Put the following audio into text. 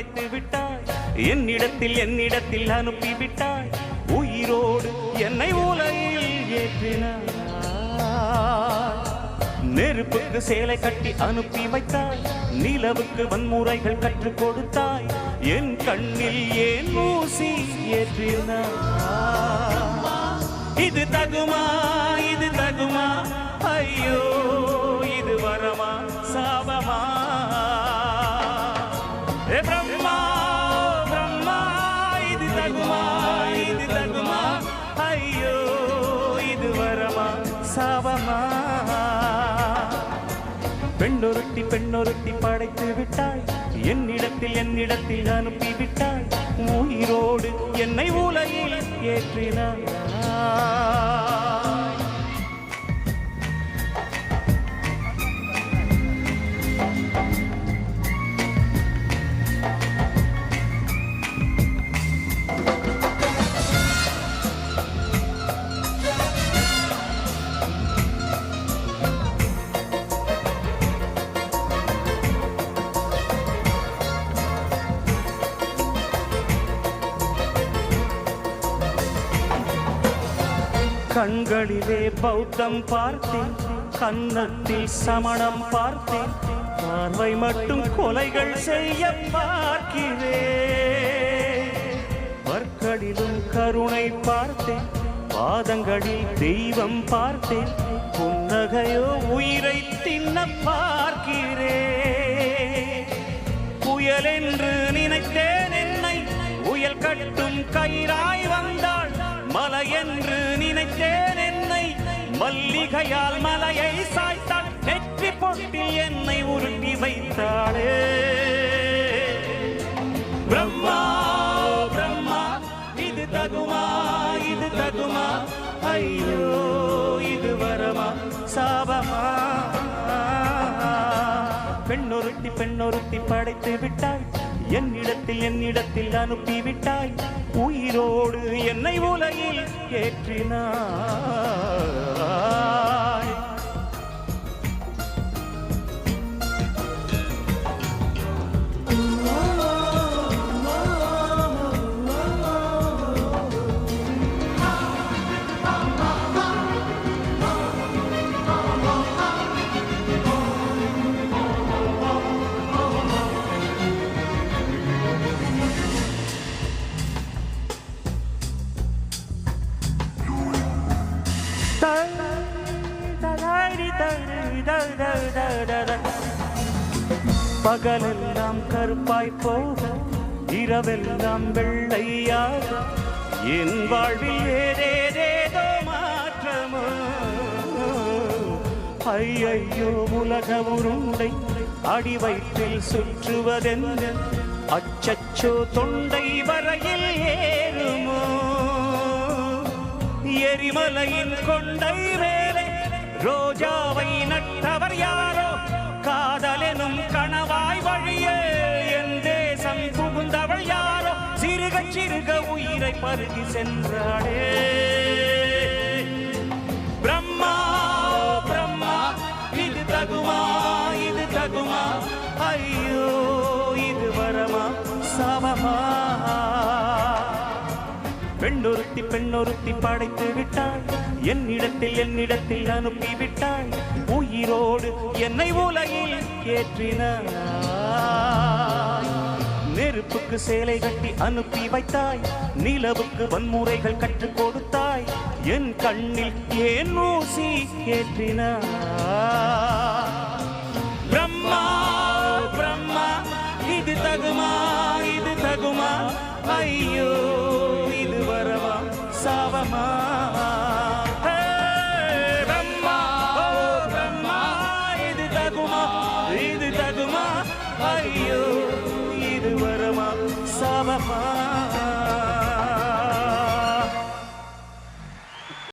படைத்து விட்டாய். என்னிடத்தில் என்னிடத்தில் அனுப்பி விட்டாய் உயிரோடு என்னை உலகில் ஏற்றினாய். நெருப்புக்கு சேலை கட்டி அனுப்பி வைத்தாய். நிலவுக்கு வன்முறைகள் கற்றுக் கொடுத்தாய். என் கண்ணில் ஏன் ஊசி ஏற்றினாய்? இது தகுமா? ஏ பிரம்மா பிரம்மா இது தகுமா இது தகுமா ஐயோ இது வரமா பெண்ணொருத்தி பெண்ணொருத்தி படைத்து விட்டாய் என்னிடத்தில் என்னிடத்தில் அனுப்பி விட்டாய் உயிரோடு என்னை உலகில் ஏற்றினாய் கண்களிலே பௌத்தம் பார்த்தேன் கன்னத்தில் சமணம் பார்த்தேன் பார்வை மட்டும் கொலைகள் செய்ய பார்க்கிறேன் வர்க்கடிலும் கருணை பார்த்தேன் பாதங்களில் தெய்வம் பார்த்தேன் புன்னகையோ உயிரை தின்ன பார்க்கிறேன் புயல் என்று நினைத்தேன் என்னை புயல் கட்டும் கயிறாய் வந்தாள் மலை என்று நினைத்தேன் என்னை மல்லிகையால் மலையை சாய்த்தாள். நெற்றி பொட்டில் என்னை உருட்டி வைத்தாளே. பிரம்மா பிரம்மா இது தகுமா இது தகுமா? ஐயோ இது வரமா? சாபமா? பெண்ணொருத்தி பெண்ணொருத்தி படைத்து விட்டாய் என்னிடத்தில் என்னிடத்தில் அனுப்பிவிட்டாய். உயிரோடு என்னை உலகில் ஏற்றினாய். பகலெல்லாம் கருப்பாய் போக இரவெல்லாம் வெள்ளையாக. என் வாழ்வில் ஏதேதேதோ மாற்றமோ? ஐயையோ உலக உருண்டை அடி வயிற்றில் சுற்றுவதென்ன அச்சச்சோ தொண்டை வரையில் ஏறுமோ? எரிமலையின் கொண்டை வே ரோஜாவை நட்டவர் யாரோ? காதலெனும் கணவாய் வழியே என் தேசம் புகுந்தவள் யாரோ? சிறுக சிறுக உயிரை பருகி சென்றாளே. பெண்ணொருத்தி பெண்ணொருத்தி படைத்து விட்டாள். என்னிடத்தில் என்னிடத்தில் அனுப்பி விட்டாய் உயிரோடு என்னை உலகில் ஏற்றினாய் நெருப்புக்கு சேலை கட்டி அனுப்பி வைத்தாய். நிலவுக்கு வன்முறைகள் கற்றுக் கொடுத்தாய். என் கண்ணில் ஏன் ஊசி ஏற்றினாய் Oh, ஐயோ இது வரமா? சாவமா